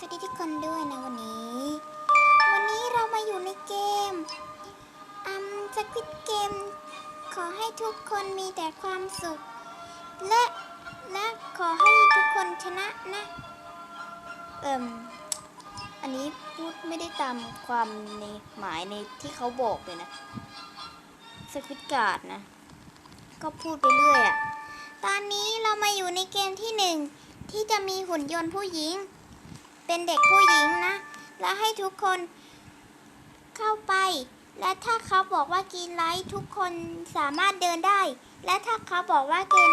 สวัสดีทุกคนด้วยนะวันนี้ วันนี้เรามาอยู่ในเกมอัมสควิตเกม ขอให้ทุกคนมีแต่ความสุข และและขอให้ทุกคนชนะนะ เอิมอันนี้พูดไม่ได้ตามความในหมายในที่เขาบอกเลยนะสควิตการ์ดนะ ก็พูดไปเรื่อยอะตอนนี้เรามาอยู่ในเกมที่หนึ่งที่จะมีหุ่นยนต์ผู้หญิง เป็นเด็กผู้หญิงนะ แล้วให้ทุกคนเข้าไป และถ้าเขาบอกว่ากินไลท์ทุกคนสามารถเดินได้ และถ้าเขาบอกว่ากิน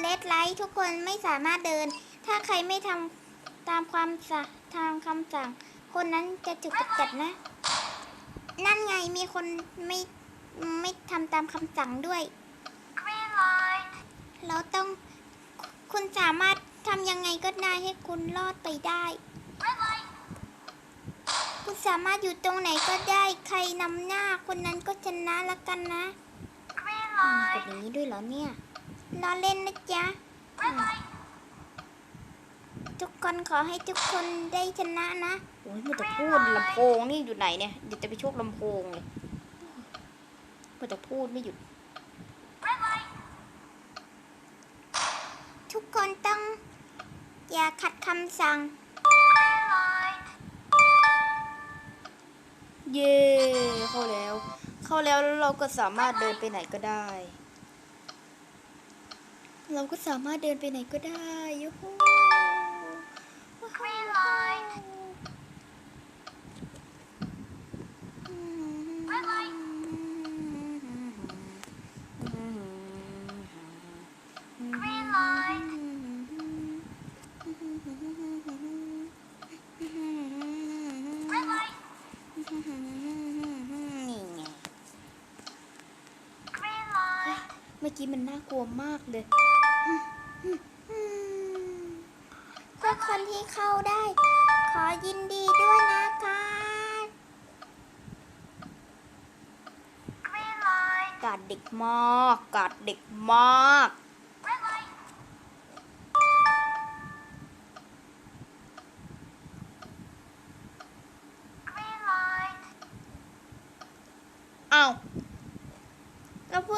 เลดไลท์ทุกคนไม่สามารถเดิน ถ้าใครไม่ทำตามความสะทางคำสั่ง คนนั้นจะถูกจัดนะ นั่นไงมีคนไม่ไม่ทำตามคำสั่งด้วย เราต้องคุณสามารถทำยังไงก็ได้ให้คุณรอดไปได้ คุณสามารถอยู่ตรงไหนก็ได้ ใครนำหน้าคนนั้นก็ชนะละกันนะ Green อืมกด light. อย่างนี้ด้วยเหรอเนี่ยรอเล่นนะจ๊ะ Red light. ทุกคนขอให้ทุกคนได้ชนะนะ โอ้ยมันจะพูดลำโพงนี่อยู่ไหนเนี่ยเดี๋ยวจะไปชกลำโพงเลยมันจะพูดไม่หยุด Red light. ทุกคนต้องอย่าขัดคำสั่ง เย่เข้าแล้ว เข้าแล้วแล้วเราก็สามารถเดินไปไหนก็ได้ เราก็สามารถเดินไปไหนก็ได้ยูฮู กี้มันน่ากลัวมากเลย ทุกคนที่เข้าได้ ขอยินดีด้วยนะคะ Green light. กาดเด็กมากกาดเด็กมาก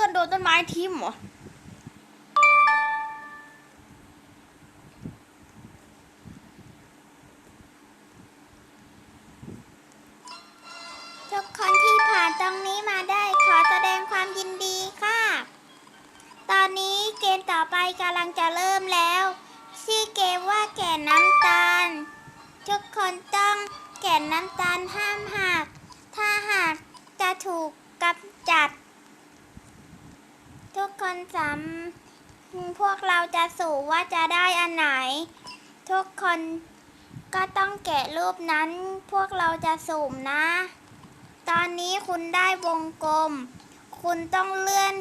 อนโดนต้นไม้ทิ่มเหรอทุกคนที่ผ่านตรงนี้มาได้ขอแสดงความยินดีค่ะ ตอนนี้เกมต่อไปกำลังจะเริ่มแล้ว ชื่อเกมว่าแก่น้ำตาล ทุกคนต้องแก่นน้ำตาลห้ามหัก ถ้าหักจะถูกกำจัด ทุกคนสามพวกเราจะสู่ว่าจะได้อันไหน ทุกคนก็ต้องแกะรูปนั้น พวกเราจะสุ่มนะ ตอนนี้คุณได้วงกลม คุณต้องเลื่อน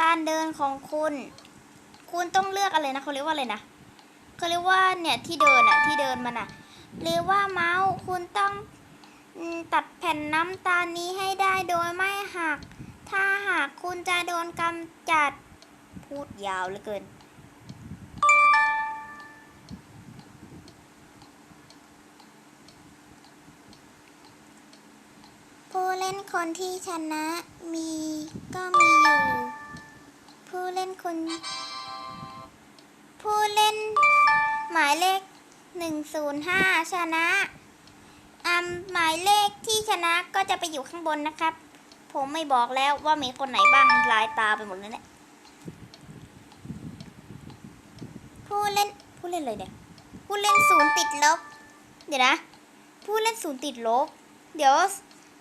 การเดินของคุณ คุณต้องเลือกอะไรนะเขาเรียกว่าอะไรนะเขาเรียกว่าเนี่ยที่เดินอะที่เดินมันอะหรือว่าเมาส์คุณต้องตัดแผ่นน้ำตาลนี้ให้ได้โดยไม่หัก ถ้าหากคุณจะโดนกำจัด พูดยาวเหลือเกิน ผู้เล่นคนที่ชนะมีก็มีอยู่ ผู้เล่นคนผู้เล่นหมายเลข 105 ชนะอ่าหมายเลขที่ชนะก็จะไปอยู่ข้างบนนะครับ ผมไม่บอกแล้วว่ามีคนไหนบ้างลายตาไปหมดเลยเนี่ยผู้เล่นผู้เล่นอะไรเนี่ยผู้เล่นศูนย์ติดลบ เดี๋ยวนะ ผู้เล่นศูนย์ติดลบ เดี๋ยว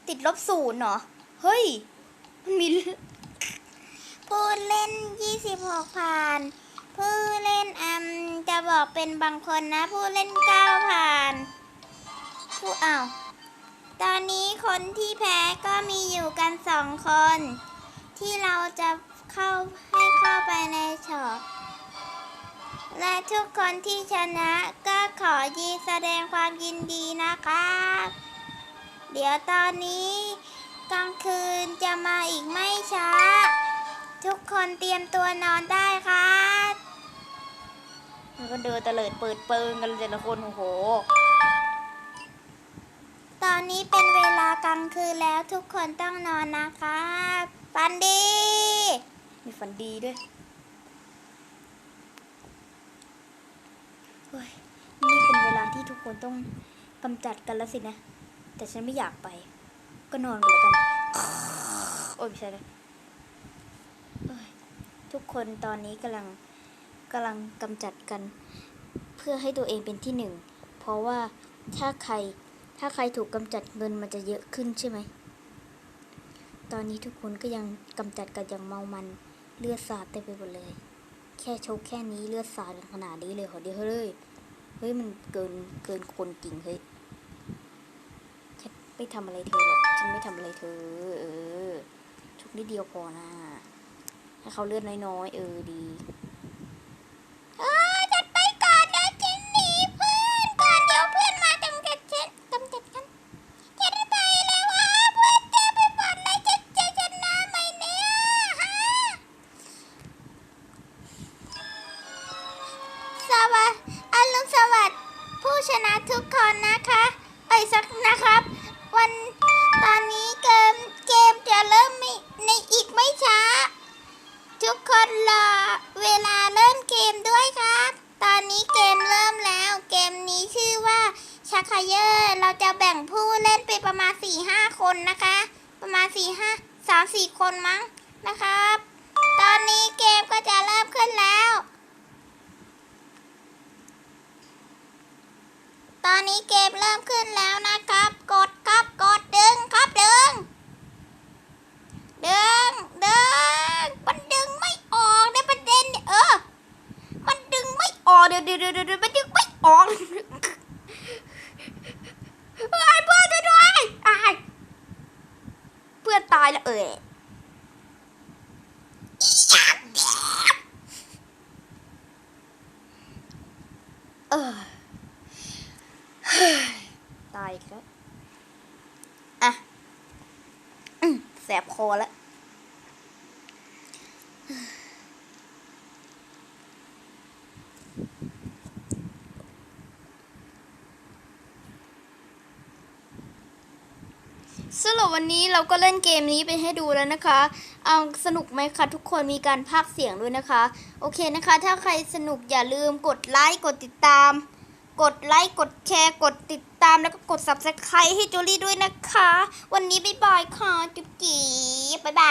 ติดลบศูนย์เหรอ เฮ้ยมันมีผู้เล่น26ผ่าน ผู้เล่นอืมจะบอกเป็นบางคนนะ ผู้เล่น9ผ่าน ผู้อ้าว ตอนนี้คนที่แพ้ก็มีอยู่กันสองคน ที่เราจะเข้าให้เข้าไปในช็อปและทุกคนที่ชนะก็ขอยีแสดงความยินดีนะครับ เดี๋ยวตอนนี้กลางคืนจะมาอีกไม่ช้า ทุกคนเตรียมตัวนอนได้ครับมันก็เดินตะเลิดเปิดเปิงกันเลยแต่ละคนโอ้โห อนนี้เป็นเวลากลางคืนแล้วทุกคนต้องนอนนะคะฝันดี มีฝันดีด้วยเฮ้ยนี่เป็นเวลาที่ทุกคนต้องกำจัดกันแล้วสินะ แต่ฉันไม่อยากไป ก็นอนกันแล้วกัน โอ้ยไม่ใช่เลยเฮ้ยทุกคนตอนนี้กำลังกำลังกำจัดกัน เพื่อให้ตัวเองเป็นที่หนึ่ง เพราะว่าถ้าใคร ถ้าใครถูกกำจัดเงินมันจะเยอะขึ้นใช่ไหม ตอนนี้ทุกคนก็ยังกำจัดกันอย่างเมามันเลือดสาดเต็มไปหมดเลย แค่ชกแค่นี้เลือดสาดขนาดนี้เลยเหรอเดียวเฮ้ยเฮ้ยมันเกินเกินคนจริงเฮ้ยฉันไม่ทำอะไรเธอหรอกฉันไม่ทำอะไรเธอ เออชกนิดเดียวพอนะให้เขาเลือดน้อยๆเออดี ทุกคนนะคะเอ้ยสักนะครับ วันตอนนี้เกมเกมจะเริ่มในอีกไม่ช้า ทุกคนรอเวลาเริ่มเกมด้วยครับ ตอนนี้เกมเริ่มแล้ว เกมนี้ชื่อว่าชักคเยอร์เราจะแบ่งผู้เล่นเป็นประมาณ4ี่ห้าคนนะคะ ประมาณ4ี่ห้าสามสี่คนมั้งนะครับ ตอนนี้เกมก็จะเริ่มขึ้นแล้ว ตอ นี้เกมเริ่มขึ้นแล้วนะครับ กดครับกดดึงครับดึง ดึงดึงมันดึงไม่ออกในประเด็นเนี่ยเออ มันดึงไม่ออกเดี๋ยวเดี๋ยวเดี๋ยวเดี๋ยวมันดึงไม่ออกเฮ้เพื่อนช่วยด้วยอ้เพื่อนตายแล้วเออหยังเนี่ยเออเฮ้ยตายอีกแล้วอะอืม แสบคอแล้วสรับวันนี้เราก็เล่นเกมนี้ไปให้ดูแล้วนะคะ เอาสนุกไหมคะทุกคนมีการพากเสียงด้วยนะคะ โอเคนะคะ ถ้าใครสนุกอย่าลืมกดไลค์กดติดตาม กดไลค์ กดแชร์ กดติดตามแล้วก็กด subscribe ให้จูลี่ด้วยนะคะ วันนี้บ๊ายบายค่ะ จุ๊บจีบ๊ายบาย